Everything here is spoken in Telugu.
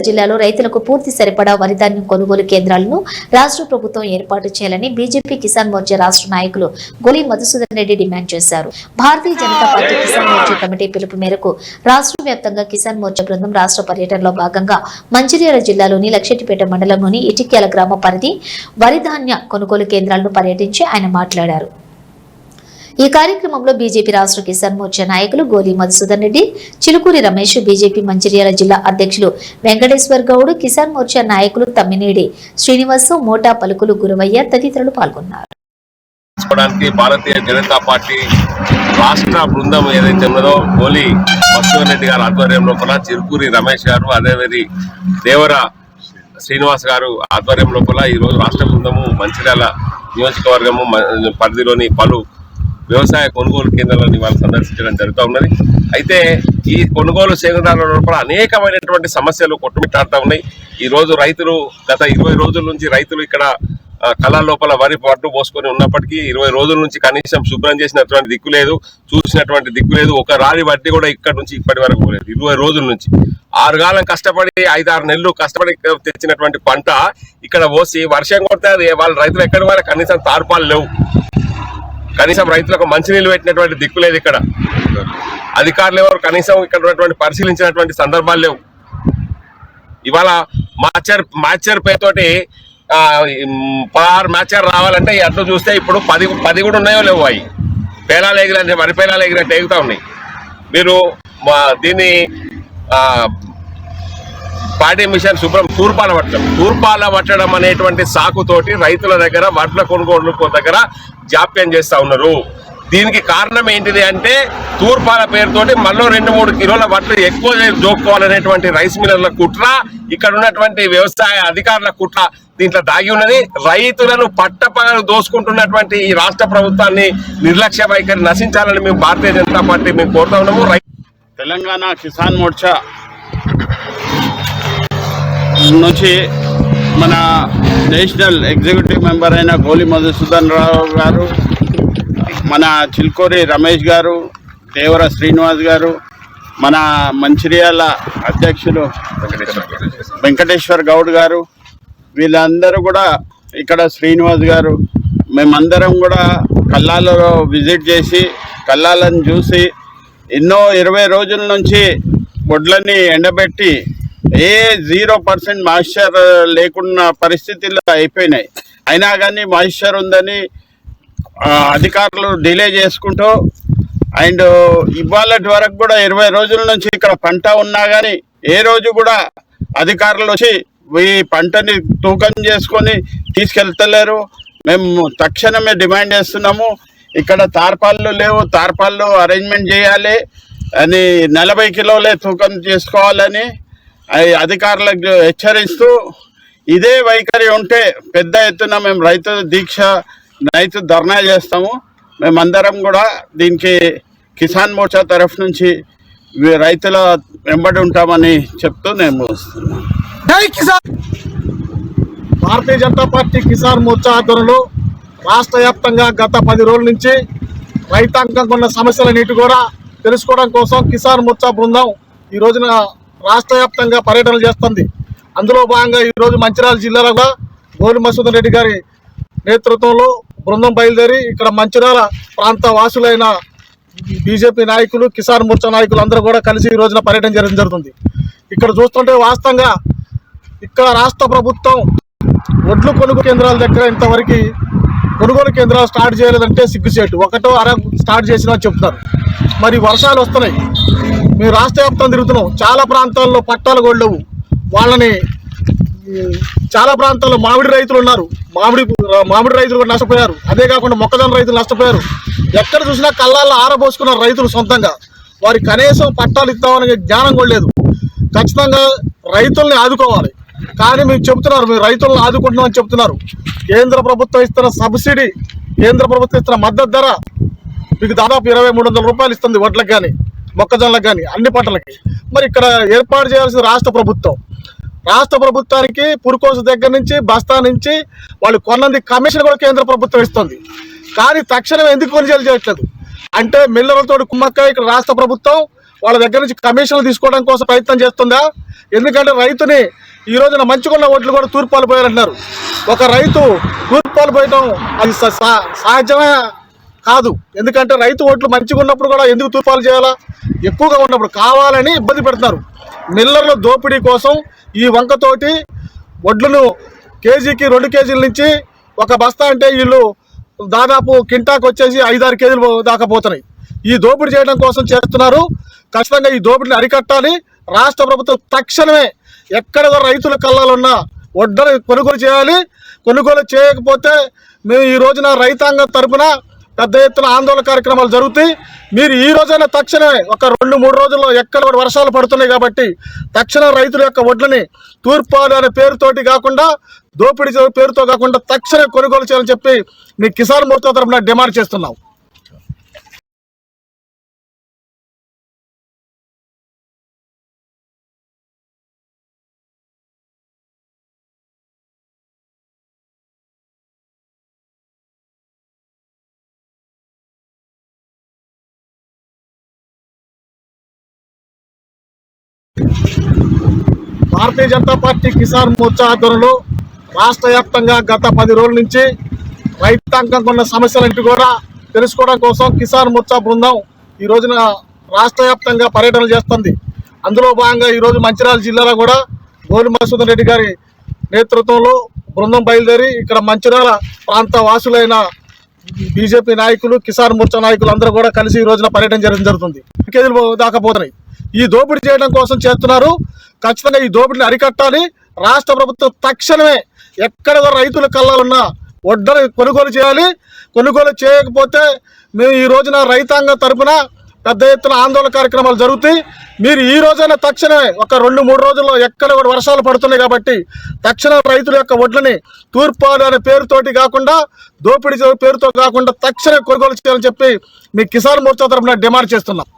జిల్లాలో రైతులకు పూర్తి సరిపడా వరిధాన్యం కొనుగోలు కేంద్రాలను రాష్ట్ర ప్రభుత్వం ఏర్పాటు చేయాలని బీజేపీ కిసాన్ మోర్చా రాష్ట్ర నాయకులు గొలి మధుసూదన్ రెడ్డి డిమాండ్ చేశారు. భారతీయ జనతా పార్టీ కిసాన్ మోర్చా కమిటీ పిలుపు మేరకు రాష్ట్ర వ్యాప్తంగా కిసాన్ మోర్చా బృందం రాష్ట్ర పర్యటనలో భాగంగా మంచిర్యాల జిల్లాలోని లక్షటిపేట మండలంలోని ఇటిక్యాల గ్రామ పరిధి వరిధాన్య కొనుగోలు కేంద్రాలను పర్యటించి ఆయన మాట్లాడారు. ఈ కార్యక్రమంలో బీజేపీ రాష్ట్ర కిసాన్ మోర్చా నాయకులు గోలి మధుసూదన్ రెడ్డి చిలుకూరి రమేష్ బీజేపీ మంచిర్యాల జిల్లా అధ్యక్షులు వెంకటేశ్వర్ గౌడ్ కిసాన్ మోర్చా నాయకులు తమ్మినేడి శ్రీనివాసు మోటా పలుకులు గురవయ్య తదితరులు పాల్గొన్నారు. చేసుకోవడానికి భారతీయ జనతా పార్టీ రాష్ట్ర బృందం ఏదైతే ఉన్నదో గోలి మధుసూదన్ రెడ్డి గారు ఆధ్వర్యంలో కూడా చిరుకూరి రమేష్ గారు అదేవిధి దేవర శ్రీనివాస్ గారు ఆధ్వర్యంలో కూడా ఈ రోజు రాష్ట్ర బృందము మంచిర్యాల నియోజకవర్గము పరిధిలోని పలు వ్యవసాయ కొనుగోలు కేంద్రాలను వాళ్ళు సందర్శించడం జరుగుతూ ఉన్నది. అయితే ఈ కొనుగోలు కేంద్రాల లోపల అనేకమైనటువంటి సమస్యలు కొట్టుమిట్టాడుతూ ఉన్నాయి. ఈ రోజు రైతులు గత ఇరవై రోజుల నుంచి రైతులు ఇక్కడ ఆ, కళ్ళ లోపల వరి పట్టు పోసుకొని ఉన్నప్పటికీ ఇరవై రోజుల నుంచి కనీసం శుభ్రం చేసినటువంటి దిక్కు లేదు చూసినటువంటి దిక్కు లేదు ఒక రాలి వడ్డీ కూడా ఇక్కడ నుంచి ఇప్పటి వరకు పోలేదు ఇరవై రోజుల నుంచి. ఆరు కాలం కష్టపడి ఐదారు నెలలు కష్టపడి తెచ్చినటువంటి పంట ఇక్కడ పోసి వర్షం కొడితే అది వాళ్ళ రైతులు ఎక్కడి వరకు కనీసం తార్పాలు లేవు. కనీసం రైతులకు మంచినీళ్ళు పెట్టినటువంటి దిక్కు లేదు ఇక్కడ. అధికారులు ఎవరు కనీసం ఇక్కడ ఉన్నటువంటి పరిశీలించినటువంటి సందర్భాలు లేవు. ఇవాళ మాచర్ మాచర్ పేరుతోటి పదహారు మ్యాచర్ రావాలంటే ఈ అట్లు చూస్తే ఇప్పుడు పది పది కూడా ఉన్నాయో లేవు అవి పేలాలు ఎగిరంటే వరి పేలాలు ఎగిరంటే ఎగుతా ఉన్నాయి. మీరు మా దీన్ని పాడి మిషన్ శుభ్రం. తూర్పాల పట్టడం తూర్పాల పట్టడం అనేటువంటి సాకుతోటి రైతుల దగ్గర వడ్ల కొనుగోలు దగ్గర జాప్యం చేస్తా ఉన్నారు. దీనికి కారణం ఏంటిది అంటే తూర్పాల పేరుతోటి మళ్ళీ రెండు మూడు కిలోల వడ్లు ఎక్కువ జోక్కోవాలనేటువంటి రైస్ మిల్లర్ల కుట్ర ఇక్కడ ఉన్నటువంటి వ్యవసాయ అధికారుల కుట్ర దీంట్లో దాగి ఉన్నది. రైతులను పట్టపగలు దోసుకుంటున్నటువంటి ఈ రాష్ట్ర ప్రభుత్వాన్ని నిర్లక్ష్య వైఖరి నశించాలని మేము భారతీయ జనతా పార్టీ మేము కోరుతా ఉన్నాము. రై- తెలంగాణ కిసాన్ మోర్చా నుంచి మన నేషనల్ ఎగ్జిక్యూటివ్ మెంబర్ అయిన గోలి మధుసూదన్ రావు గారు మన చిల్కోరి రమేష్ గారు దేవర శ్రీనివాస్ గారు మన మంచిర్యాల అధ్యక్షులు వెంకటేశ్వర్ గౌడ్ గారు వీళ్ళందరూ కూడా ఇక్కడ శ్రీనివాస్ గారు మేమందరం కూడా కల్లాలలో విజిట్ చేసి కల్లాలను చూసి ఎన్నో ఇరవై రోజుల నుంచి వడ్లని ఎండబెట్టి ఏ జీరో పర్సెంట్ మాయిశ్చర్ లేకున్న పరిస్థితుల్లో అయిపోయినాయి. అయినా కానీ మాయిశ్చర్ ఉందని అధికారులు డిలే చేసుకుంటూ అండ్ ఇవాళ వరకు కూడా ఇరవై రోజుల నుంచి ఇక్కడ పంట ఉన్నా కానీ ఏ రోజు కూడా అధికారులు వచ్చి ఈ పంటని తూకం చేసుకొని తీసుకెళ్తలేరు. మేము తక్షణమే డిమాండ్ చేస్తున్నాము. ఇక్కడ తార్పాళ్ళు లేవు తార్పాళ్ళు అరేంజ్మెంట్ చేయాలి అని నలభై కిలోలే తూకం చేసుకోవాలని అధికారులకు హెచ్చరిస్తూ ఇదే వైఖరి ఉంటే పెద్ద ఎత్తున మేము రైతు దీక్ష రైతు ధర్నా చేస్తాము. మేమందరం కూడా దీనికి కిసాన్ మోర్చా తరఫు నుంచి రైతుల వెంబడి ఉంటామని చెప్తూ నేను కిసాన్! భారతీయ జనతా పార్టీ కిసాన్ మోర్చా ఆధ్వర్యంలో రాష్ట్ర వ్యాప్తంగా గత పది రోజుల నుంచి రైతాంగంగా ఉన్న సమస్యలన్నిటి కూడా తెలుసుకోవడం కోసం కిసాన్ మోర్చా బృందం ఈ రోజున రాష్ట్ర వ్యాప్తంగా పర్యటనలు చేస్తుంది. అందులో భాగంగా ఈరోజు మంచిరాల మంచిర్యాల జిల్లాలో కూడా గోలి మసూదన్ రెడ్డి గారి నేతృత్వంలో బృందం బయలుదేరి ఇక్కడ మంచిర్యాల ప్రాంత వాసులైన బీజేపీ నాయకులు కిసాన్ మోర్చా నాయకులు అందరూ కూడా కలిసి ఈ రోజున పర్యటన చేయడం జరుగుతుంది. ఇక్కడ చూస్తుంటే వాస్తవంగా ఇక్కడ రాష్ట్ర ప్రభుత్వం ఒడ్లు కొనుగోలు కేంద్రాల దగ్గర ఇంతవరకు కొనుగోలు కేంద్రాలు స్టార్ట్ చేయలేదంటే సిగ్గుచేటు. ఒకటో అర స్టార్ట్ చేసినా చెప్తున్నారు. మరి వర్షాలు వస్తున్నాయి. మేము రాష్ట్ర వ్యాప్తం తిరుగుతున్నాం. చాలా ప్రాంతాల్లో పట్టాలు కూడా లేవు వాళ్ళని చాలా ప్రాంతాల్లో మామిడి రైతులు ఉన్నారు. మామిడి మామిడి రైతులు కూడా నష్టపోయారు. అదే కాకుండా మొక్కజొన్న రైతులు నష్టపోయారు. ఎక్కడ చూసినా కళ్ళాల్లో ఆరబోసుకున్న రైతులు సొంతంగా. వారి కనీసం పట్టాలు ఇద్దామనే జ్ఞానం కూడా లేదు. ఖచ్చితంగా రైతుల్ని ఆదుకోవాలి. కానీ మీరు చెబుతున్నారు మీరు రైతులను ఆదుకుంటున్నామని చెప్తున్నారు కేంద్ర ప్రభుత్వం ఇస్తున్న సబ్సిడీ కేంద్ర ప్రభుత్వం ఇస్తున్న మద్దతు ధర మీకు దాదాపు ఇరవై మూడు వందల రూపాయలు ఇస్తుంది వడ్లకు కానీ మొక్కజొన్నలకు కానీ అన్ని పంటలకి. మరి ఇక్కడ ఏర్పాటు చేయాల్సిన రాష్ట్ర ప్రభుత్వం. రాష్ట్ర ప్రభుత్వానికి పురుకోస దగ్గర నుంచి బస్తా నుంచి వాళ్ళు కొన్నంది కమిషన్ కూడా కేంద్ర ప్రభుత్వం ఇస్తుంది. కానీ తక్షణం ఎందుకు కొనుగోలు చేయట్లేదు? అంటే మిల్లర్లతో కుమ్మక్క ఇక్కడ రాష్ట్ర ప్రభుత్వం వాళ్ళ దగ్గర నుంచి కమిషన్లు తీసుకోవడం కోసం ప్రయత్నం చేస్తుందా? ఎందుకంటే రైతుని ఈ రోజున మంచుకున్న ఓట్లు కూడా తూర్పాలు పాల్పోయారంటున్నారు ఒక రైతు తూర్పాలు పోయటం అది స- సహజమే కాదు. ఎందుకంటే రైతు ఓట్లు మంచిగా ఉన్నప్పుడు కూడా ఎందుకు తూర్పాలు చేయాలా? ఎక్కువగా ఉన్నప్పుడు కావాలని ఇబ్బంది పెడుతున్నారు. మిల్లర్ల దోపిడీ కోసం ఈ వంకతోటి వడ్లను కేజీకి రెండు కేజీల నుంచి ఒక బస్తా అంటే వీళ్ళు దాదాపు కింటాకు వచ్చేసి ఐదారు కేజీలు దాకా పోతున్నాయి. ఈ దోపిడీ చేయడం కోసం చేస్తున్నారు. ఖచ్చితంగా ఈ దోపిడీని అరికట్టాలి. రాష్ట్ర ప్రభుత్వం తక్షణమే ఎక్కడ రైతుల కళ్ళాలున్నా వడ్డను కొనుగోలు చేయాలి. కొనుగోలు చేయకపోతే మేము ఈ రోజున రైతాంగం తరపున పెద్ద ఎత్తున ఆందోళన కార్యక్రమాలు జరుగుతాయి. మీరు ఈ రోజైనా తక్షణమే ఒక రెండు మూడు రోజుల్లో ఎక్కడ కూడా వర్షాలు పడుతున్నాయి కాబట్టి తక్షణ రైతుల యొక్క వడ్లని తూర్పాలు అనే పేరుతోటి కాకుండా దోపిడీ పేరుతో కాకుండా తక్షణ కొనుగోలు చేయాలని చెప్పి మీ కిసాన్ మోర్చా తరఫున డిమాండ్ చేస్తున్నాం. భారతీయ జనతా పార్టీ కిసాన్ మోర్చా ఆధ్వర్యంలో రాష్ట్ర వ్యాప్తంగా గత పది రోజుల నుంచి రైతాంగం ఉన్న సమస్యలంటి కూడా తెలుసుకోవడం కోసం కిసాన్ మోర్చా బృందం ఈ రోజున రాష్ట్ర వ్యాప్తంగా పర్యటన చేస్తుంది. అందులో భాగంగా ఈరోజు మంచిర్యాల జిల్లాలో కూడా గోలి మసూదన్ రెడ్డి గారి నేతృత్వంలో బృందం బయలుదేరి ఇక్కడ మంచిర్యాల ప్రాంత వాసులైన బీజేపీ నాయకులు కిసాన్ మోర్చా నాయకులు అందరూ కూడా కలిసి ఈ రోజున పర్యటన చేయడం జరుగుతుంది. కేజీలు దాకా పోతున్నాయి. ఈ దోపిడీ చేయడం కోసం చేస్తున్నారు ఖచ్చితంగా ఈ దోపిడీని అరికట్టాలి. రాష్ట్ర ప్రభుత్వం తక్షణమే ఎక్కడ రైతుల కళ్ళాలున్నా వడ్డను కొనుగోలు చేయాలి. కొనుగోలు చేయకపోతే మేము ఈ రోజున రైతాంగం తరపున పెద్ద ఎత్తున ఆందోళన కార్యక్రమాలు జరుగుతాయి. మీరు ఈ రోజైనా తక్షణమే ఒక రెండు మూడు రోజుల్లో ఎక్కడ కూడా వర్షాలు పడుతున్నాయి కాబట్టి తక్షణ రైతుల యొక్క వడ్లని తూర్పాలు అనే పేరుతోటి కాకుండా దోపిడీ పేరుతో కాకుండా తక్షణ కొనుగోలు చేయాలని చెప్పి మీ కిసాన్ మోర్చా తరఫున డిమాండ్ చేస్తున్నాం.